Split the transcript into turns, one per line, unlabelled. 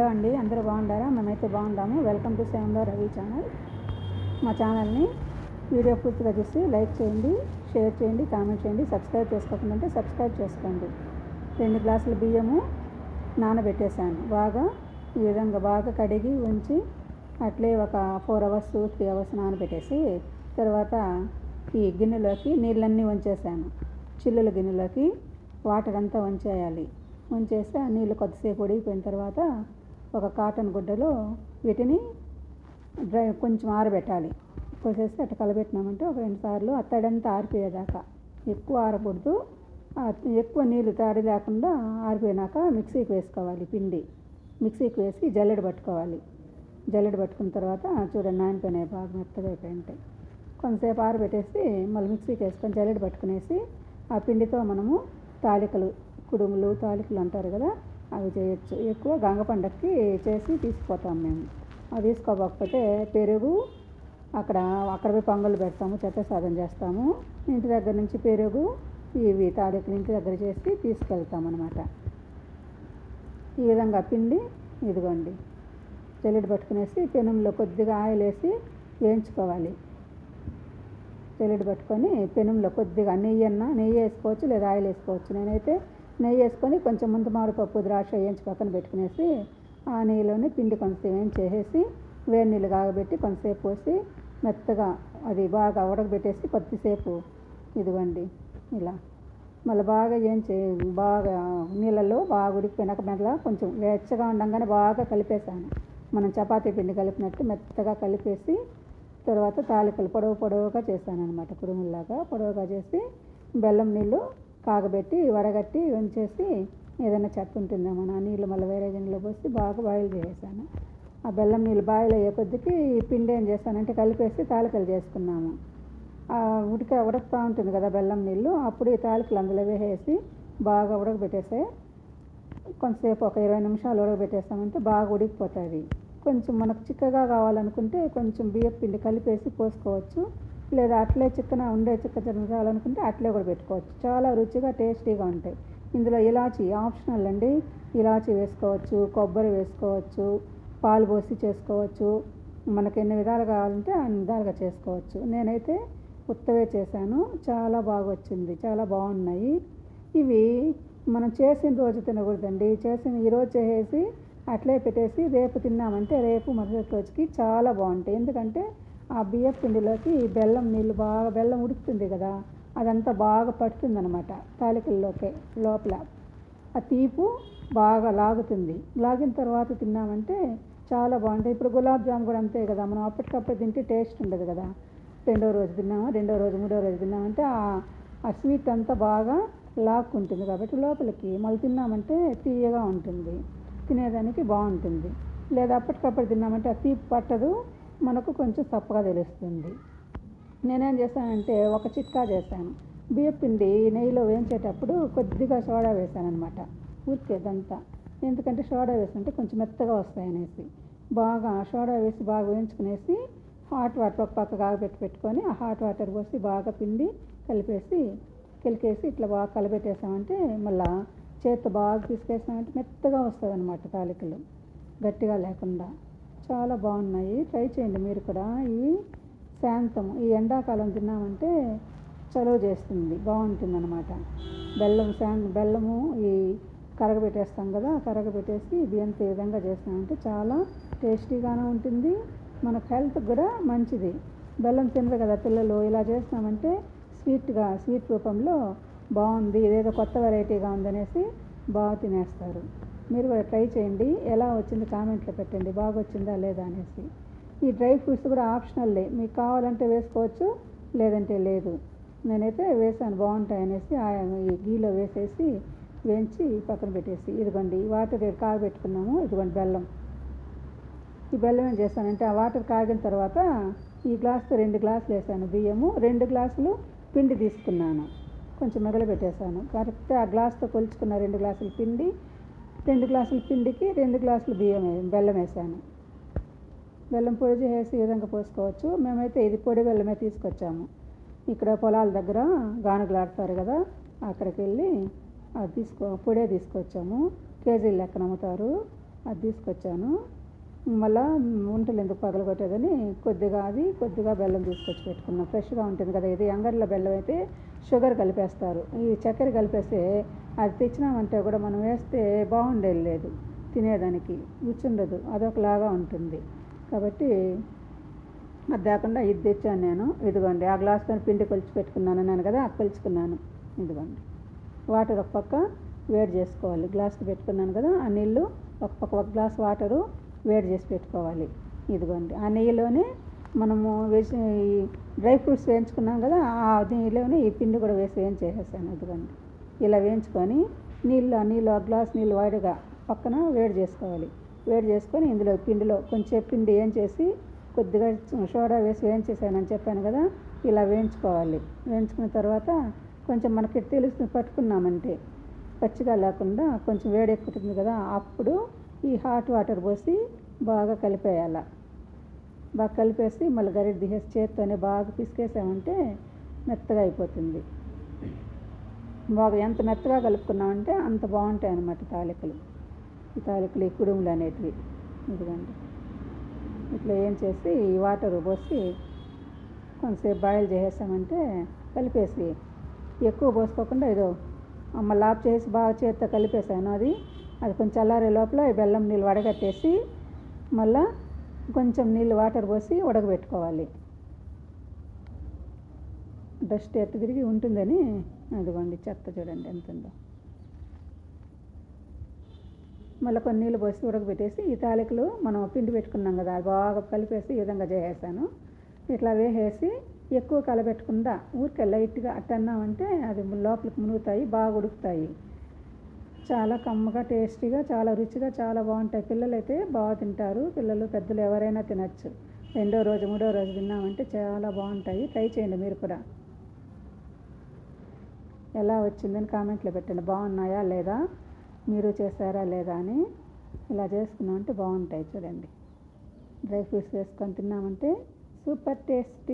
Hello అండి అందరూ బాగుండారా? మేమైతే బాగుండాము వెల్కమ్ టు సెవెన్లో రవి ఛానల్. మా ఛానల్ని వీడియో పూర్తిగా చూసి లైక్ చేయండి షేర్ చేయండి కామెంట్ చేయండి సబ్స్క్రైబ్ చేసుకోకుండా సబ్స్క్రైబ్ చేసుకోండి. రెండు గ్లాసుల బియ్యము నానబెట్టేశాను. బాగా ఈ విధంగా బాగా కడిగి ఉంచి అట్లే ఒక ఫోర్ అవర్స్ త్రీ అవర్స్ నానబెట్టేసి తర్వాత ఈ గిన్నెలోకి నీళ్ళన్నీ వంచేసాను చిల్లుల గిన్నెలోకి వాటర్ అంతా వంచేయాలి. వంచేస్తే ఆ నీళ్ళు కొద్దిసేపు ఉడికిపోయిన తర్వాత ఒక కాటన్ గుడ్డలో వీటిని డ్రై కొంచెం ఆరబెట్టాలి. కోసేసి అట్లా కలబెట్టినామంటే ఒక రెండు సార్లు ఆ తడంతా ఆరిపోయేదాకా. ఎక్కువ ఆరకూడదు. ఎక్కువ నీళ్ళు తడి లేకుండా ఆరిపోయినాక మిక్సీకి వేసుకోవాలి పిండి. మిక్సీకి వేసి జల్లెడ పట్టుకోవాలి. జల్లెడ పట్టుకున్న తర్వాత చూడండి నానిపోయినాయి బాగా మెత్తగా అయిపోయింటాయి కొంతసేపు ఆరబెట్టేసి మళ్ళీ మిక్సీకి వేసుకొని జల్లెడ పట్టుకునేసి ఆ పిండితో మనము తాలికలు కుడుములు తాలికలు అంటారు కదా అవి చేయొచ్చు. ఎక్కువ గంగ పండక్కి చేసి తీసుకుపోతాం మేము. అవి తీసుకోకపోతే పెరుగు అక్కడ అక్కడ పోయి పొంగల్ పెడతాము చెత్త సాధన చేస్తాము. ఇంటి దగ్గర నుంచి పెరుగు ఇవి తాలికలు ఇంటి దగ్గర చేసి తీసుకెళ్తాం అనమాట ఈ విధంగా పిండి ఇదిగోండి. చెల్లెడు పట్టుకునేసి పెనంలో కొద్దిగా ఆయిల్ వేసి వేయించుకోవాలి. చెల్లెడు పట్టుకొని పెనంలో కొద్దిగా నెయ్యి అన్న నెయ్యి వేసుకోవచ్చు లేదా ఆయిల్ వేసుకోవచ్చు. నేనైతే నెయ్యి వేసుకొని కొంచెం ముందు మామిడిపప్పు ద్రాక్ష వేయించి పక్కన పెట్టుకునేసి ఆ నెయ్యిలోనే పిండి కొంచెం ఏం చేసేసి వేడి నీళ్ళు కాగబెట్టి కొంతసేపు పోసి మెత్తగా అది బాగా ఉడకబెట్టేసి కొద్దిసేపు ఇదిగోండి ఇలా. మళ్ళీ బాగా ఏం చే బాగా నీళ్ళల్లో బాగా ఉడికిపోయినాక మెల్ల కొంచెం వెచ్చగా ఉండంగానే బాగా కలిపేసాను మనం చపాతీ పిండి కలిపినట్టు మెత్తగా కలిపేసి తర్వాత తాలికలు పొడవు పొడవుగా చేశాను అనమాట కుడుముల్లాగా పొడవుగా చేసి బెల్లం నీళ్ళు కాగబెట్టి వడగట్టి ఉంచేసి ఏదైనా చెత్త ఉంటుందేమో నా నీళ్ళు మళ్ళీ వేరే గిన్నెలో పోసి బాగా బాయిల్ చేసేసాను. ఆ బెల్లం నీళ్ళు బాయిల్ అయ్యే కొద్దికి ఈ పిండి ఏం చేశానంటే కలిపేసి తాలికలు చేసుకున్నాము. ఉడిక ఉడకుతూ ఉంటుంది కదా బెల్లం నీళ్ళు అప్పుడు ఈ తాలికలు అందులో వేసేసి బాగా ఉడకబెట్టేస్తే కొంతసేపు ఒక ఇరవై నిమిషాలు ఉడకబెట్టేస్తామంటే బాగా ఉడికిపోతుంది. కొంచెం మనకు చిక్కగా కావాలనుకుంటే కొంచెం బియ్యం పిండి కలిపేసి పోసుకోవచ్చు. లేదా అట్లే చిక్కన ఉండే చిక్క చిన్న కావాలనుకుంటే అట్లే కూడా పెట్టుకోవచ్చు. చాలా రుచిగా టేస్టీగా ఉంటాయి. ఇందులో ఇలాచి ఆప్షనల్ అండి. ఇలాచి వేసుకోవచ్చు కొబ్బరి వేసుకోవచ్చు పాలు పోసి చేసుకోవచ్చు. మనకి ఎన్ని విధాలు కావాలంటే అన్ని విధాలుగా చేసుకోవచ్చు. నేనైతే ఉత్తవే చేశాను. చాలా బాగా వచ్చింది. చాలా బాగున్నాయి. ఇవి మనం చేసిన రోజు తినకూడదండి. చేసిన ఈరోజు చేసేసి అట్లే పెట్టేసి రేపు తిన్నామంటే రేపు మరుసటి రోజుకి చాలా బాగుంటాయి. ఎందుకంటే ఆ బియ్యం పిండిలోకి బెల్లం నీళ్ళు బాగా బెల్లం ఉడుకుతుంది కదా అదంతా బాగా పడుతుందనమాట తాలికల్లోకే లోపల. ఆ తీపు బాగా లాగుతుంది. లాగిన తర్వాత తిన్నామంటే చాలా బాగుంటాయి. ఇప్పుడు గులాబ్ జామ్ కూడా అంతే కదా మనం అప్పటికప్పుడు తింటే టేస్ట్ ఉండదు కదా. రెండో రోజు తిన్నామా రెండో రోజు మూడో రోజు తిన్నామంటే ఆ స్వీట్ అంతా బాగా లాక్కుంటుంది కాబట్టి లోపలికి మళ్ళీ తిన్నామంటే తీయగా ఉంటుంది. తినేదానికి బాగుంటుంది. లేదా అప్పటికప్పుడు తిన్నామంటే ఆ తీపి పట్టదు మనకు కొంచెం తప్పగా తెలుస్తుంది. నేనేం చేశానంటే ఒక చిట్కా చేశాను. బియ్యం పిండి నెయ్యిలో వేయించేటప్పుడు కొద్దిగా సోడా వేసాను అనమాట ఊరికేదంతా ఎందుకంటే సోడా వేసుకుంటే కొంచెం మెత్తగా వస్తాయనేసి. బాగా సోడా వేసి బాగా వేయించుకునేసి హాట్ వాటర్ ఒక పక్క కాగబెట్టి పెట్టుకొని ఆ హాట్ వాటర్ పోసి బాగా పిండి కలిపేసి కలికేసి ఇట్లా బాగా కలబెట్టేసామంటే మళ్ళా చేత్తో బాగా తీసుకేసామంటే మెత్తగా వస్తుంది అనమాట తాలికలు. గట్టిగా లేకుండా. చాలా బాగున్నాయి. ట్రై చేయండి మీరు కూడా. ఇవి శాంతం ఈ ఎండాకాలం తిన్నామంటే చలువ చేస్తుంది. బాగుంటుంది అనమాట బెల్లం శాంత బెల్లము ఈ కరగబెట్టేస్తాం కదా కరగబెట్టేసి బియ్యంతో ఈ విధంగా చేస్తామంటే చాలా టేస్టీగానే ఉంటుంది. మనకు హెల్త్కి కూడా మంచిది. బెల్లం తినరు కదా పిల్లలు. ఇలా చేస్తామంటే స్వీట్గా స్వీట్ రూపంలో బాగుంది. ఇదేదో కొత్త వెరైటీగా ఉందనేసి బాగా తినేస్తారు. మీరు కూడా ట్రై చేయండి. ఎలా వచ్చింది కామెంట్లో పెట్టండి. బాగా వచ్చిందా లేదా అనేసి. ఈ డ్రై ఫ్రూట్స్ కూడా ఆప్షనల్లే. మీకు కావాలంటే వేసుకోవచ్చు లేదంటే లేదు. నేనైతే వేసాను బాగుంటాయి అనేసి ఈ గీలో వేసేసి వేయించి పక్కన పెట్టేసి ఇదిగోండి వాటర్ కాగబెట్టుకున్నాము ఇదిగోండి బెల్లం. ఈ బెల్లం ఏం చేస్తానంటే ఆ వాటర్ కాగిన తర్వాత ఈ గ్లాస్తో రెండు గ్లాసులు వేసాను బియ్యము రెండు గ్లాసులు పిండి తీసుకున్నాను. కొంచెం మిగల పెట్టేశాను కరెక్ట్ ఆ గ్లాస్తో కొలుచుకున్న రెండు గ్లాసులు పిండి రెండు గ్లాసుల పిండికి రెండు గ్లాసులు బియ్యం బెల్లం వేసాను. బెల్లం పొడి చేసి ఈ విధంగా పోసుకోవచ్చు? మేమైతే ఇది పొడి బెల్లమే తీసుకొచ్చాము. ఇక్కడ పొలాల దగ్గర గానుగులాడతారు కదా అక్కడికి వెళ్ళి అది తీసుకో పొడే తీసుకొచ్చాము. కేజీలు లెక్కన అమ్ముతారు. అది తీసుకొచ్చాను. మళ్ళా ఉంటలు ఎందుకు పగలగొట్టేదని కొద్దిగా అది కొద్దిగా బెల్లం తీసుకొచ్చి పెట్టుకున్నాం. ఫ్రెష్గా ఉంటుంది కదా ఇది అంగడిలో బెల్లం అయితే షుగర్ కలిపేస్తారు. ఈ చక్కెర కలిపేస్తే అది తెచ్చినామంటే కూడా మనం వేస్తే బాగుండేది లేదు తినేదానికి రుచి ఉండదు అదొకలాగా ఉంటుంది. కాబట్టి అది లేకుండా ఇది తెచ్చాను నేను ఇదిగోండి ఆ గ్లాస్తో పిండి కొలిచి పెట్టుకున్నాను అన్నాను కదా అది కొలుచుకున్నాను. ఇదిగోండి వాటర్ ఒక పక్క వేడి చేసుకోవాలి. గ్లాస్కి పెట్టుకున్నాను కదా ఆ నీళ్ళు ఒక పక్క ఒక గ్లాస్ వాటరు వేడి చేసి పెట్టుకోవాలి. ఇదిగోండి. ఆ నెయ్యిలోనే మనము వేసి ఈ డ్రై ఫ్రూట్స్ వేయించుకున్నాం కదా ఆ నెయ్యిలోనే ఈ పిండి కూడా వేసి వేయించేసేసాను ఇదిగోండి. ఇలా వేయించుకొని నీళ్ళు ఆ నీళ్ళు ఆ గ్లాస్ నీళ్ళు వాడిగా పక్కన వేడి చేసుకోవాలి. వేడి చేసుకొని ఇందులో పిండిలో కొంచెం పిండి ఏం చేసి కొద్దిగా సోడా వేసి వేయించేసానని చెప్పాను కదా ఇలా వేయించుకోవాలి. వేయించుకున్న తర్వాత కొంచెం మనకి తెలుసు పట్టుకున్నామంటే పచ్చిగా లేకుండా కొంచెం వేడి ఎక్కుతుంది కదా అప్పుడు ఈ హాట్ వాటర్ పోసి బాగా కలిపేయాల. బాగా కలిపేసి మళ్ళీ గరిట తీసేసి చేత్తోనే బాగా పిసికేసామంటే మెత్తగా అయిపోతుంది. బాగా ఎంత మెత్తగా కలుపుకున్నామంటే అంత బాగుంటాయి అన్నమాట తాలికలు. ఈ తాలికలు ఈ కుడుములు అనేటివి. ఇదిగోండి. ఇట్లా ఏం చేసి ఈ వాటర్ పోసి కొంతసేపు బాయిల్ చేసేసామంటే కలిపేసి ఎక్కువ పోసుకోకుండా ఏదో మళ్ళీ ఆఫ్ చేసి బాగా చేత్తో కలిపేసాను అది. అది కొంచెం చల్లారే లోపల ఈ బెల్లం నీళ్ళు వడగట్టేసి మళ్ళా కొంచెం నీళ్ళు వాటర్ పోసి ఉడకబెట్టుకోవాలి. డస్ట్ ఎత్తు తిరిగి ఉంటుందని అదిగోండి చెత్త చూడండి ఎంత ఉందో. మళ్ళీ కొన్ని నీళ్ళు పోసి ఉడకబెట్టేసి ఈ తాలికలు మనం పిండి పెట్టుకున్నాం కదా అది బాగా కలిపేసి ఈ విధంగా చేసేసాను. ఇట్లా వేసేసి ఎక్కువ కలబెట్టకుండా ఊరికే లైట్గా అట్టన్నామంటే అది లోపలికి మునుగుతాయి బాగా ఉడుకుతాయి. చాలా కమ్మగా టేస్టీగా చాలా రుచిగా చాలా బాగుంటాయి. పిల్లలు అయితే బాగా తింటారు. పిల్లలు పెద్దలు ఎవరైనా తినచ్చు. రెండో రోజు మూడో రోజు తిన్నామంటే చాలా బాగుంటాయి. ట్రై చేయండి మీరు కూడా. ఎలా వచ్చిందని కామెంట్లో పెట్టండి. బాగున్నాయా లేదా? మీరు చేశారా లేదా అని ఇలా చేసుకున్నామంటే బాగుంటాయి. చూడండి. డ్రై ఫ్రూట్స్ వేసుకొని తిన్నామంటే సూపర్ టేస్టీ.